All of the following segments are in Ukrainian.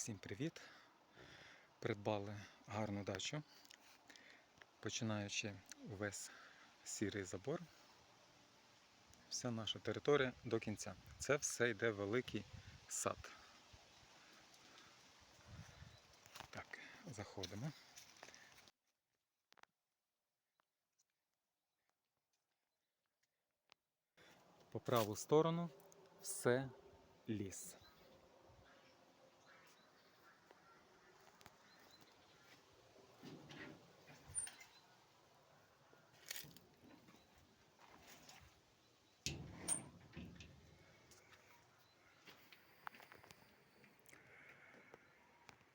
Всім привіт! Придбали гарну дачу, починаючи увесь сірий забор. Вся наша територія до кінця. Це все йде великий сад. Так, заходимо. По праву сторону все ліс.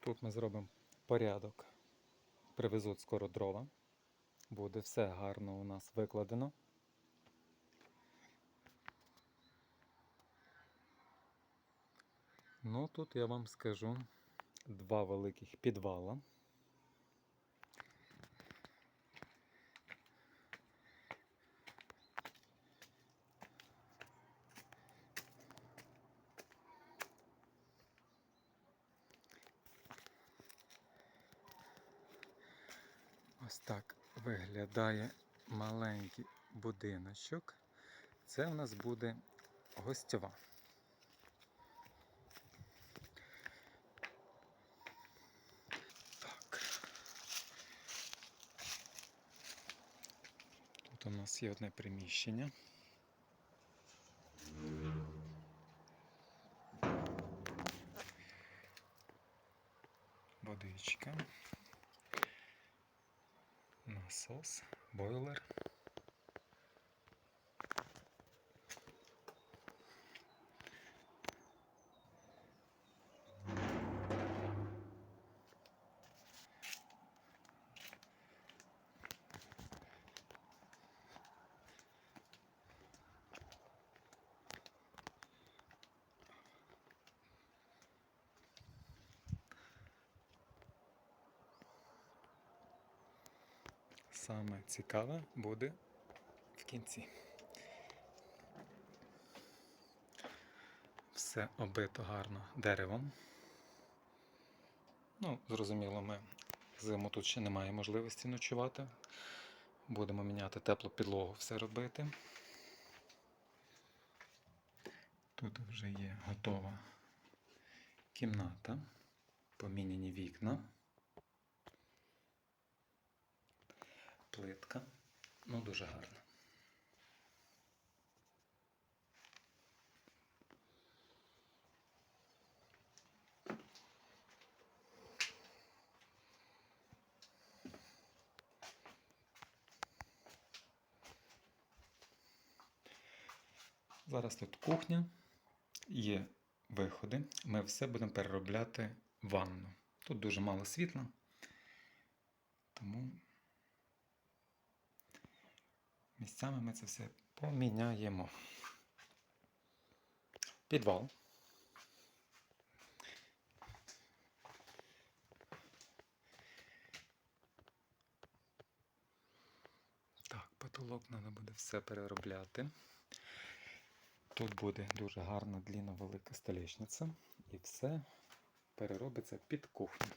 Тут ми зробимо порядок. Привезуть скоро дрова. Буде все гарно у нас викладено. Ну, тут я вам скажу два великих підвала. Ось так виглядає маленький будиночок. Це у нас буде гостьова. Так. Тут у нас є одне приміщення. Саме цікаве буде в кінці. Все оббито гарно деревом. Ну, зрозуміло, ми зиму тут ще немає можливості ночувати. Будемо міняти теплу підлогу, все робити. Тут вже є готова кімната, поміняні вікна. Плитка. Ну, дуже гарно. Зараз тут кухня, є виходи. Ми все будемо переробляти в ванну. Тут дуже мало світла, тому Місцями ми це все поміняємо. Підвал. Так, потолок треба буде все переробляти. Тут буде дуже гарна длінна велика столішниця і все переробиться під кухню.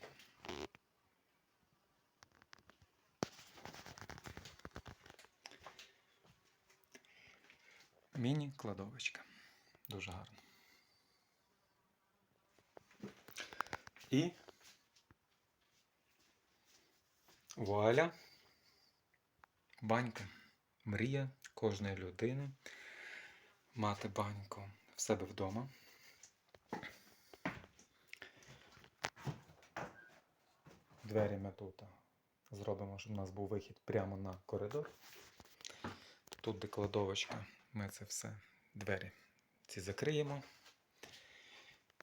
Міні-кладовочка. Дуже гарно. І вуаля. Банька. Мрія кожної людини мати баньку в себе вдома. Двері ми тут зробимо, щоб у нас був вихід прямо на коридор. Тут де кладовочка ми це все двері ці закриємо.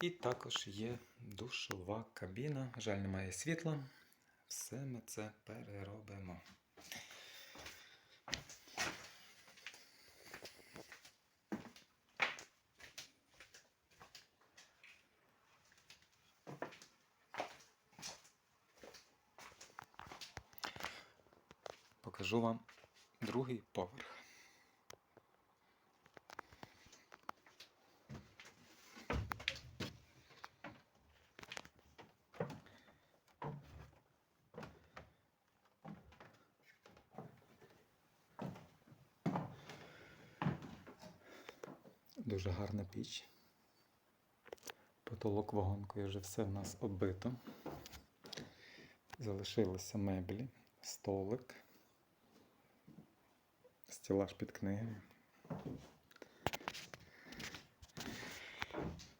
І також є душова кабіна. Жаль, немає світла. Все ми це переробимо. Покажу вам другий поверх. Дуже гарна піч. Потолок вагонкою вже все в нас оббито. Залишилися меблі, столик, стілаж під книги.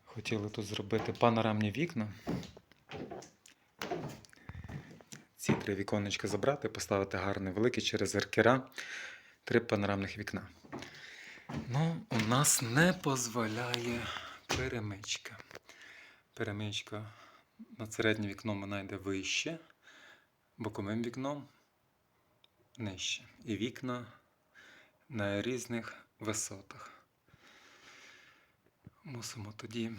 Хотіли тут зробити панорамні вікна. Ці три віконечка забрати, поставити гарне велике через еркера, три панорамних вікна. Ну, у нас не дозволяє перемичка. Перемичка над середнє вікном вона йде вище, боковим вікном нижче. І вікна на різних висотах. Мусимо тоді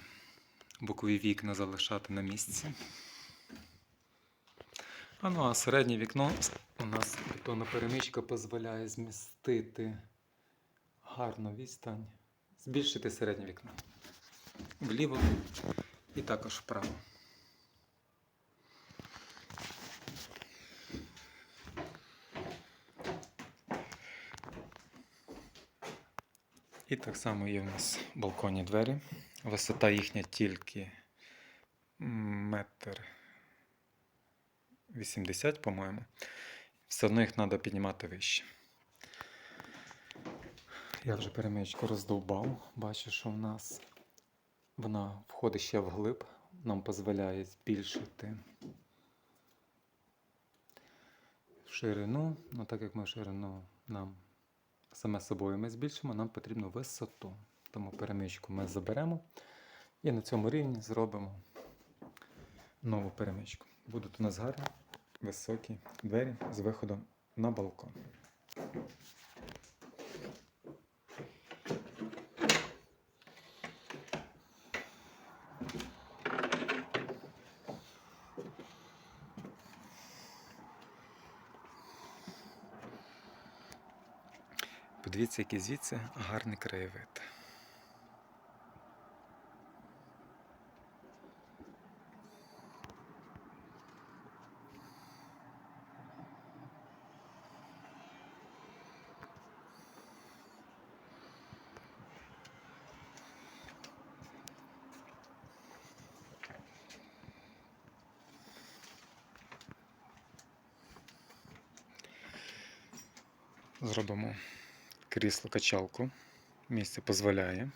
бокові вікна залишати на місці. А ну а середнє вікно у нас бетонна перемичка дозволяє змістити гарну відстань, збільшити середнє вікно вліво і також вправо. І так само є у нас балконні двері. Висота їхня тільки метр 80, по-моєму. Все одно їх треба піднімати вище. Я вже перемичку роздовбав. Бачу, що в нас вона входить ще вглиб, нам дозволяє збільшити ширину. Ну, так як ми ширину нам саме собою ми збільшимо, нам потрібно висоту. Тому перемичку ми заберемо і на цьому рівні зробимо нову перемичку. Будуть у нас гарні високі двері з виходом на балкон. Подивіться, який звідси гарний краєвид. Зробимо крісло качалку. Місце дозволяє.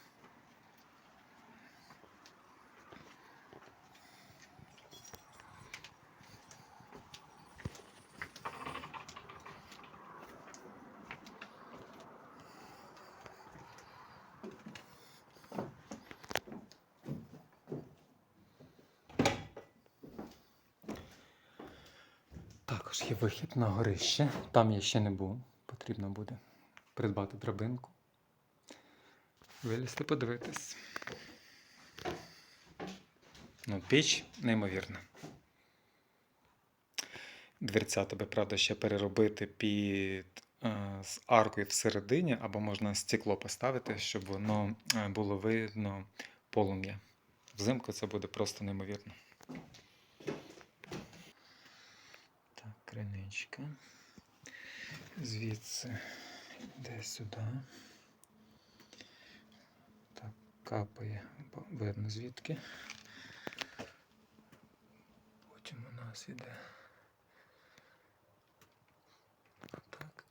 Також є вихід на горище. Там я ще не був. Потрібно буде придбати драбинку. Вилізти подивитись. Ну, піч неймовірна. Дверця тебе, правда, ще переробити під е, з аркою всередині, або можна стекло поставити, щоб воно е, було видно полум'я. Взимку це буде просто неймовірно. Так, криничка. Звідси йде сюди. Так, капає, видно звідки. Потім у нас іде. Так.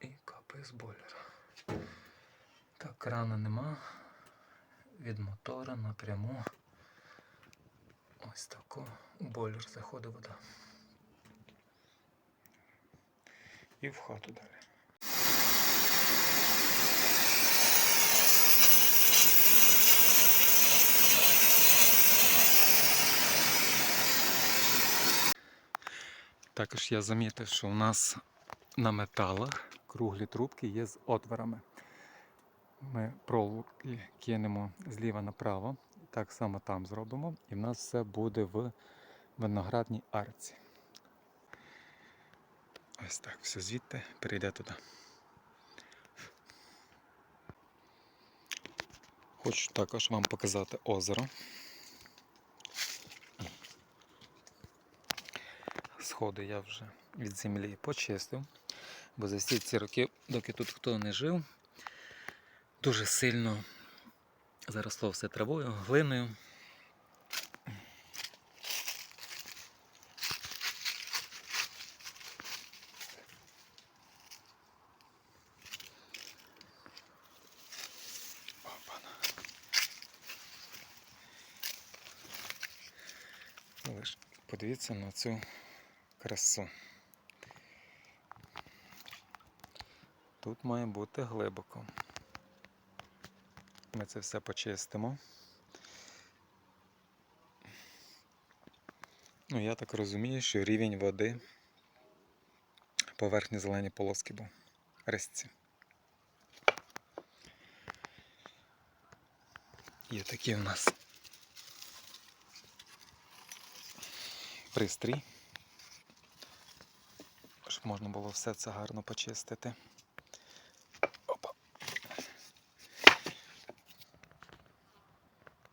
І капає з бойлера. Так, крана нема. Від мотора напряму. Ось тако у бойлер заходить вода. І в хату далі. Також я замітив, що у нас на металах круглі трубки є з отворами. Ми проволоки кинемо зліва направо, так само там зробимо, і в нас все буде в виноградній арці. Ось так, все звідти перейде туди. Хочу також вам показати озеро. Сходи я вже від землі почистив, бо за всі ці роки, доки тут хто не жив, дуже сильно Заросло все травою, глиною. Подивіться на цю красу. Тут має бути глибоко. Ми це все почистимо. Ну, я так розумію, що рівень води по верхній зеленій полоски був. Резці. Є такий у нас пристрій, щоб можна було все це гарно почистити. Опа.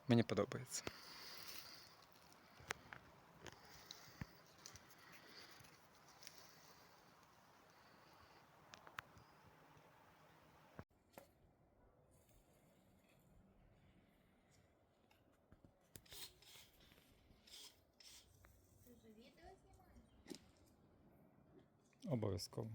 Мені подобається. Обов'язково.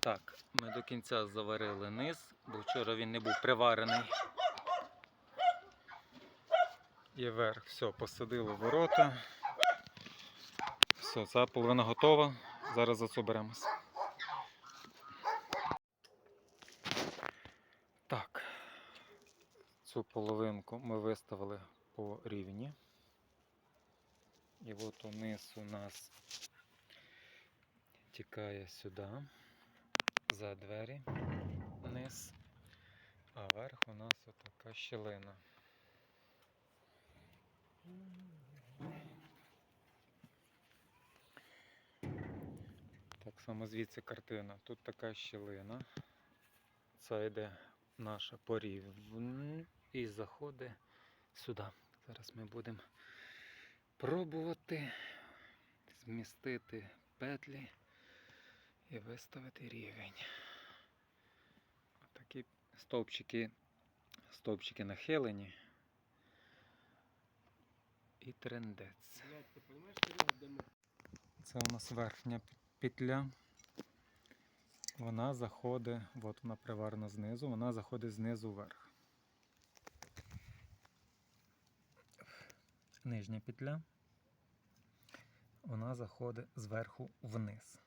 Так, ми до кінця заварили низ, бо вчора він не був приварений. І верх, все, посадили ворота. Все, ця половина готова. Зараз за це беремось. Так, цю половинку ми виставили по рівні. І от униз у нас тікає сюди за двері вниз, а верх у нас отака щілина. Так само звідси картина. Тут така щілина. Це йде наша порівнь і заходить сюди. Зараз ми будемо пробувати змістити петлі і виставити рівень. Такі стовпчики, стовпчики нахилені. І трендець. Це у нас верхня петля. Вона заходить, от вона приварена знизу, вона заходить знизу вверх. Нижня петля. Вона заходить зверху вниз.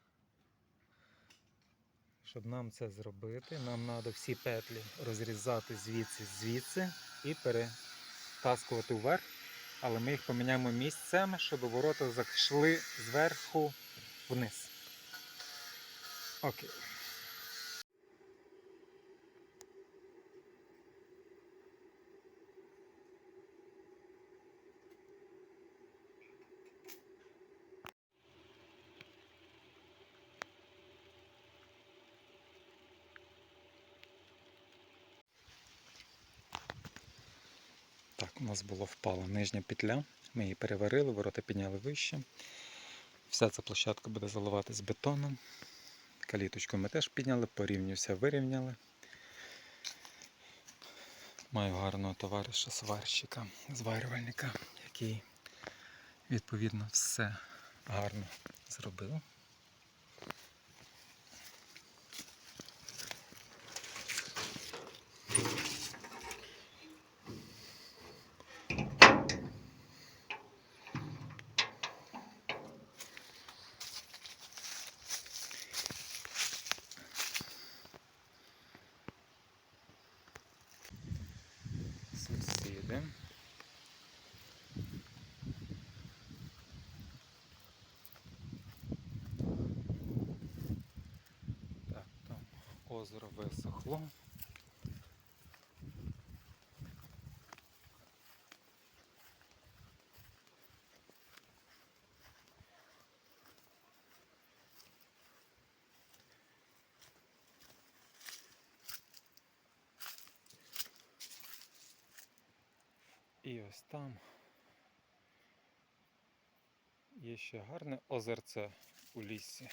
Щоб нам це зробити, нам треба всі петлі розрізати звідси звідси і перетаскувати вверх. Але ми їх поміняємо місцями, щоб ворота зайшли зверху вниз. Окей. У нас була впала нижня петля. Ми її переварили, ворота підняли вище. Вся ця площадка буде заливатись бетоном. Каліточку ми теж підняли, по все вирівняли. Маю гарного товариша сварщика, зварювальника, який відповідно все гарно зробив. Сусіди. Так, там озеро висохло. І ось там є ще гарне озерце у лісі.